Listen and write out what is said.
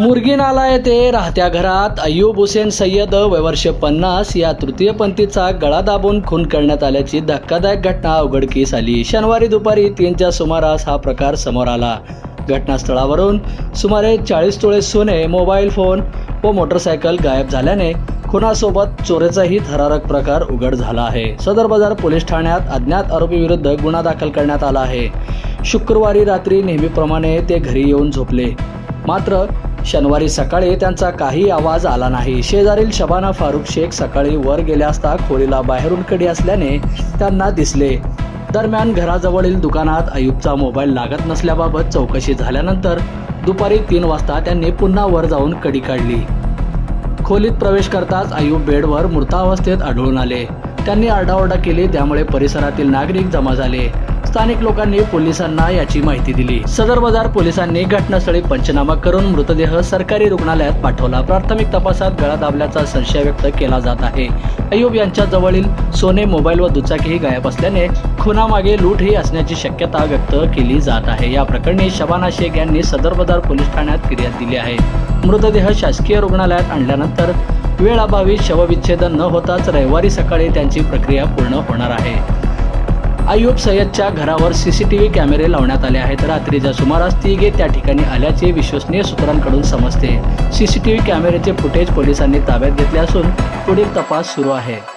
मुर्गी नाला येथे राहत्या घरात अय्यूब हुसेन सय्यद वयवर्ष पन्नास या तृतीयपंथीचा गळा दाबून खून करण्यात आल्याची धक्कादायक घटना उघडकीस आली. शनिवारी दुपारी तीनच्या सुमारास हा प्रकार समोर आला. घटनास्थळावरून सुमारे चाळीस तोळे सोने मोबाईल फोन व मोटरसायकल गायब झाल्याने खुनासोबत चोरीचाही थरारक प्रकार उघड झाला आहे. सदर बाजार पोलीस ठाण्यात अज्ञात आरोपीविरुद्ध गुन्हा दाखल करण्यात आला आहे. शुक्रवारी रात्री नेहमीप्रमाणे ते घरी येऊन झोपले. मात्र शनिवारी सकाळी त्यांचा काही आवाज आला नाही. शेजारील शबाना फारुख शेख सकाळी वर गेले असता खोलीला बाहेरून कडी असल्याने त्यांना दिसले. दरम्यान घराजवळील दुकानात अयुबचा मोबाईल लागत नसल्याबाबत चौकशी झाल्यानंतर दुपारी तीन वाजता त्यांनी पुन्हा वर जाऊन कडी काढली. खोलीत प्रवेश करताच अयूब बेडवर मृतावस्थेत आढळून आले. त्यांनी आरडाओरडा केली त्यामुळे परिसरातील नागरिक जमा झाले. स्थानिक लोकांनी पोलिसांना याची माहिती दिली. सदर बाजार पोलिसांनी घटनास्थळी पंचनामा करून मृतदेह सरकारी रुग्णालयात पाठवला. प्राथमिक तपासात गळा दाबल्याचा संशय व्यक्त केला जात आहे. अयुब यांच्या जवळील सोने मोबाईल व दुचाकीही गायब असल्याने खुनामागे लूटही असण्याची शक्यता व्यक्त केली जात आहे. या प्रकरणी शबाना शेख यांनी सदर बाजार पोलीस ठाण्यात फिर्याद दिली आहे. मृतदेह शासकीय रुग्णालयात आणल्यानंतर वेळाभावी शवविच्छेदन न होताच रविवारी सकाळी त्यांची प्रक्रिया पूर्ण होणार आहे. आयुब सय्यदच्या घरावर सी सी टी व्ही कॅमेरे लावण्यात आले आहेत. रात्रीच्या सुमारास तिघे त्या ठिकाणी आल्याचे विश्वसनीय सूत्रांकडून समजते. सी सी टी व्ही कॅमेऱ्याचे फुटेज पोलिसांनी ताब्यात घेतले असून पुढील तपास सुरू आहे.